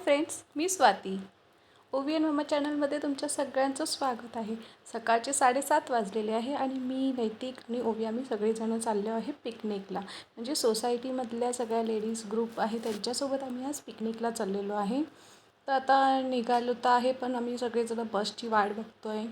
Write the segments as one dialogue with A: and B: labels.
A: Friends मी स्वाती. ओवी N mamma चॅनलमध्ये तुमच्या सगळ्यांचं स्वागत आहे. सकाळचे साडेसात वाजलेले आहे आणि मी नैतिक आणि ओवी आम्ही सगळेजणं चाललो आहे पिकनिकला. म्हणजे सोसायटीमधल्या सगळ्या लेडीज ग्रुप आहे त्यांच्यासोबत आम्ही आज पिकनिकला चाललेलो आहे. तर आता निघालो तर आहे पण आम्ही सगळेजणं बसची वाट बघतो आहे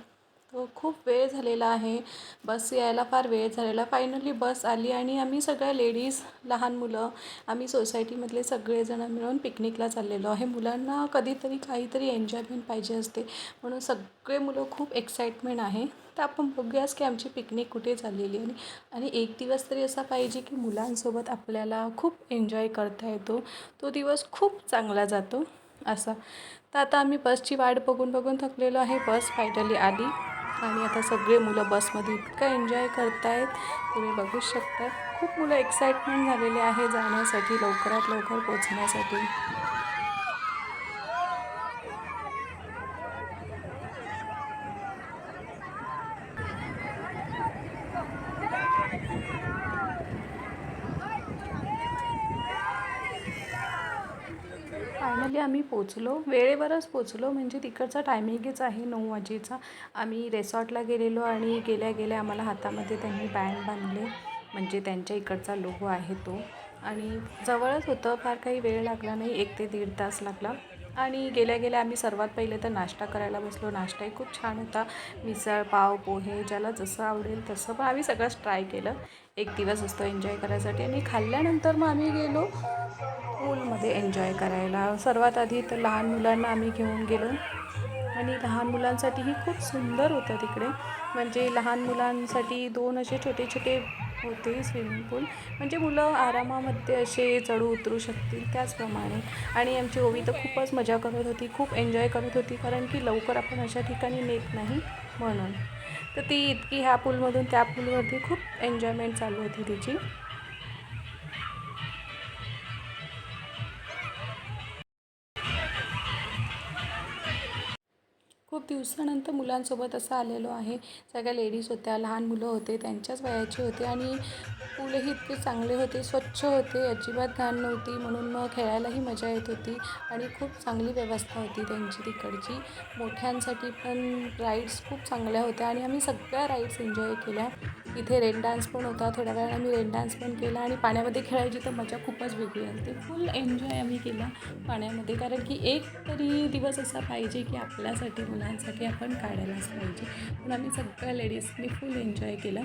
A: खूप वेळ झालेला आहे. बस यायला फार वेळ झालेला. फायनली बस आली आणि आम्ही सगळ्या लेडीज लहान मुलं आम्ही सोसायटीमधले सगळेजणं मिळून पिकनिकला चाललेलो आहे. मुलांना कधीतरी काहीतरी एन्जॉयमेंट पाहिजे असते. म्हणून सगळे मुलं खूप एक्साइटमेंट आहे. तर आपण बघूयाच की आमची पिकनिक कुठे चाललेली आणि आणि एक दिवस तरी असा पाहिजे की मुलांसोबत आपल्याला खूप एन्जॉय करता येतो. तो दिवस खूप चांगला जातो. असा. तर आता आम्ही बसची वाट बघून बघून थकलेलो आहे. बस फायनली आली. आणि आता सगळे मुलं बसमध्ये इतकं एन्जॉय करतायत. तुम्ही बघू शकता खूप मुलं एक्साइटमेंट झालेले आहे जाण्यासाठी लवकरात लवकर पोचण्यासाठी फायनली आम्ही पोचलो. वेळेवरच पोचलो. म्हणजे तिकडचा टायमिंगच आहे नऊ वाजेचा. आम्ही रेसॉर्टला गेलेलो आणि गेल्या गेल्या आम्हाला हातामध्ये त्यांनी बँड बांधले. म्हणजे त्यांच्या इकडचा लोगो आहे तो. आणि जवळच होतं. फार काही वेळ लागला नाही. एक ते दीड तास लागला. आणि गेल्या गेल्या आम्ही सर्वात पहिले तर नाश्ता करायला बसलो. नाश्ताही खूप छान होता. मिसळ पाव पोहे ज्याला जसं आवडेल तसं. पण आम्ही सगळंच ट्राय केलं. एक दिवस असतो एन्जॉय करायसाठी आणि खाल्ल्यानंतर मग आम्ही गेलो पूलमध्ये एन्जॉय करायला. सर्वात आधी तर लहान मुलांना आम्ही घेऊन गेलो. आणि लहान मुलांसाठीही खूप सुंदर होतं तिकडे. म्हणजे लहान मुलांसाठी दोन असे छोटे छोटे होते स्विमिंग पूल म्हणजे मुलं आरामामध्ये असे चढू उतरू शकतील त्याचप्रमाणे. आणि आमची ओवी तर खूपच मजा करत होती खूप एन्जॉय करत होती कारण की लवकर आपण अशा ठिकाणी नेत नाही म्हणून. तर ती इतकी ह्या पूलमधून त्या पूलवरती खूप एन्जॉयमेंट चालू होती तिची. दिवसानंतर मुलांसोबत असं आलेलो आहे. सगळ्या लेडीज होत्या लहान मुलं होते त्यांच्याच वयाचे होते आणि पूलही इतके चांगले होते स्वच्छ होते अजिबात घाण नव्हती. म्हणून मग खेळायलाही मजा येत होती आणि खूप चांगली व्यवस्था होती त्यांची तिकडची. मोठ्यांसाठी पण राईड्स खूप चांगल्या होत्या आणि आम्ही सगळ्या राईड्स एन्जॉय केल्या. इथे रेन डान्स पण होता थोड्या वेळाने आम्ही रेन डान्स पण केला आणि पाण्यामध्ये खेळायची तर मजा खूपच वेगळी असते. फुल एन्जॉय आम्ही केला पाण्यामध्ये कारण की एक तरी दिवस असा पाहिजे की आपल्यासाठी मुलांसाठी आपण काढायलाच पाहिजे. पण आम्ही सगळ्या लेडीजनी फुल एन्जॉय केला.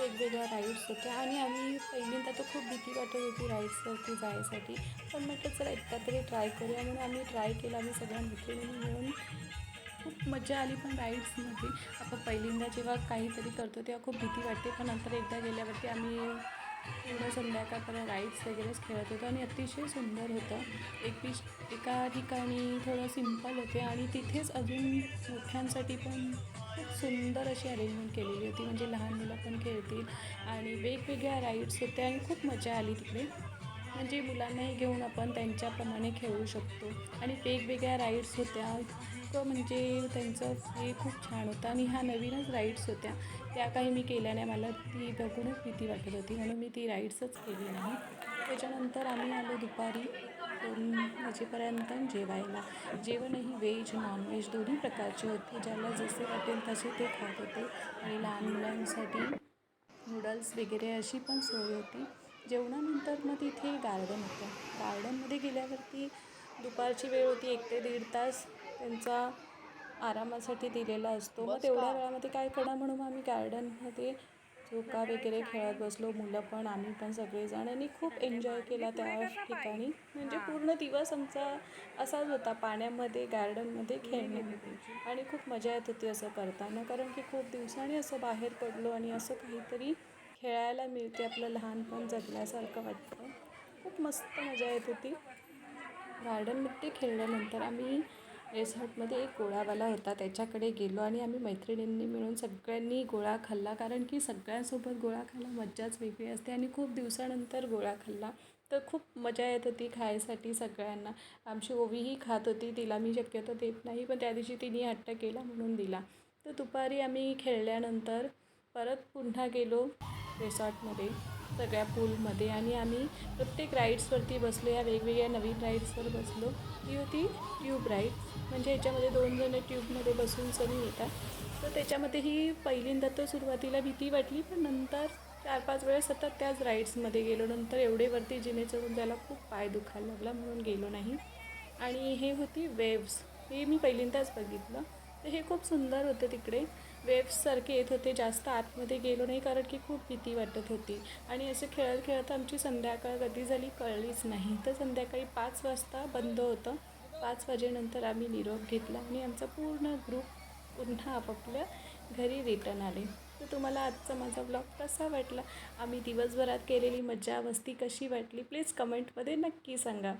A: वेगवेगळ्या राईड्स होत्या. आणि आम्ही पहिल्यांदा तर खूप भीती वाटत होती राईड्सवरती जायसाठी. पण म्हटलं चला एकदा तरी ट्राय करूया. म्हणून आम्ही ट्राय केला. आम्ही सगळ्या मित्रांनी मिळून खूप मजा आली. पण राईड्समध्ये आपण पहिल्यांदा जेव्हा काहीतरी करतो तेव्हा खूप भीती वाटते. पण नंतर एकदा गेल्यावरती आम्ही पूर्ण संध्याकाळपर्यंत राईड्स वगैरेच खेळत होतो. आणि अतिशय सुंदर होतं. एक बीच एका ठिकाणी थोडं सिंपल होते. आणि तिथेच अजून मोठ्यांसाठी पण खूप सुंदर अशी अरेंजमेंट केलेली होती. म्हणजे लहान मुलं पण खेळतील आणि वेगवेगळ्या राईड्स होत्या आणि खूप मजा आली तिकडे. म्हणजे मुलांनाही घेऊन आपण त्यांच्याप्रमाणे खेळू शकतो. आणि वेगवेगळ्या राईड्स होत्या. इतकं म्हणजे त्यांचं हे खूप छान होतं. आणि ह्या नवीनच राईड्स होत्या. त्या काही मी केल्या नाही मला ती बघूनच भीती वाटत होती. म्हणून मी ती राईड्सच केली नाही. त्याच्यानंतर आम्ही आलो दुपारी. दोन वाजेपर्यंत जेवायला. जेवणही व्हेज नॉनव्हेज दोन्ही प्रकारचे होते ज्याला जसे वाटेल तसे ते खात होते. आणि लहान मुलांसाठी नूडल्स वगैरे अशी पण सोय होती. जेवणानंतर मग तिथे गार्डन होतं. गार्डनमध्ये गेल्यावरती दुपारची वेळ होती एक ते दीड तास. त्यांचा आरामासाठी दिलेला असतो. मग तेवढ्या वेळामध्ये काय करणार म्हणून आम्ही गार्डनमध्ये चुका वगैरे खेळत बसलो. मुलं पण आम्ही पण सगळेजण. आणि खूप एन्जॉय केला त्या ठिकाणी. म्हणजे पूर्ण दिवस आमचा असाच होता. पाण्यामध्ये गार्डनमध्ये खेळण्यामध्ये आणि खूप मजा येत होती असं करताना. कारण की खूप दिवसांनी असं बाहेर पडलो आणि असं काहीतरी खेळायला मिळते आपलं लहानपण जगल्यासारखं वाटतं. खूप मस्त मजा येत होती. गार्डनमध्ये खेळल्यानंतर आम्ही रेसॉर्टमध्ये एक गोळावाला होता. त्याच्याकडे गेलो आणि आम्ही मैत्रिणींनी मिळून सगळ्यांनी गोळा खाल्ला. कारण की सगळ्यांसोबत गोळा खायला मज्जाच वेगळी असते आणि खूप दिवसानंतर गोळा खाल्ला. तर खूप मजा येत होती खायसाठी सगळ्यांना. आमची ओवीही खात होती. तिला मी शक्यतो देत नाही पण त्या दिवशी तिने हट्ट केला म्हणून दिला. तर दुपारी आम्ही खेळल्यानंतर परत पुन्हा गेलो रिसॉर्टमध्ये सगळ्या पूलमध्ये आणि आम्ही प्रत्येक राईड्सवरती बसलो या वेगवेगळ्या नवीन राईड्सवर बसलो. ती होती ट्यूब राईड्स म्हणजे याच्यामध्ये दोन जण ट्यूबमध्ये बसून सगळी येतात. तर त्याच्यामध्ये ही पहिल्यांदा तर सुरुवातीला भीती वाटली पण नंतर चार पाच वेळेस सतत त्याच राईड्समध्ये गेलो. नंतर एवढे वरती जिने चढून जायला खूप पाय दुखायला लागला म्हणून गेलो नाही. आणि हे होती वेव्स. हे मी पहिल्यांदाच बघितलं. तर हे खूप सुंदर होतं तिकडे. वेव्ससारखे येत होते जास्त आतमध्ये गेलो नाही कारण की खूप भीती वाटत होती. आणि असं खेळत खेळत आमची संध्याकाळ कधी झाली कळलीच नाही. तर संध्याकाळी पाच वाजता बंद होतं. पाच वाजेनंतर आम्ही निरोप घेतला आणि आमचा पूर्ण ग्रुप पुन्हा आपापल्या घरी रिटर्न आले. तर तुम्हाला आजचा माझा ब्लॉग कसा वाटला? आम्ही दिवसभरात केलेली मजा मस्ती कशी वाटली? प्लीज कमेंटमध्ये नक्की सांगा.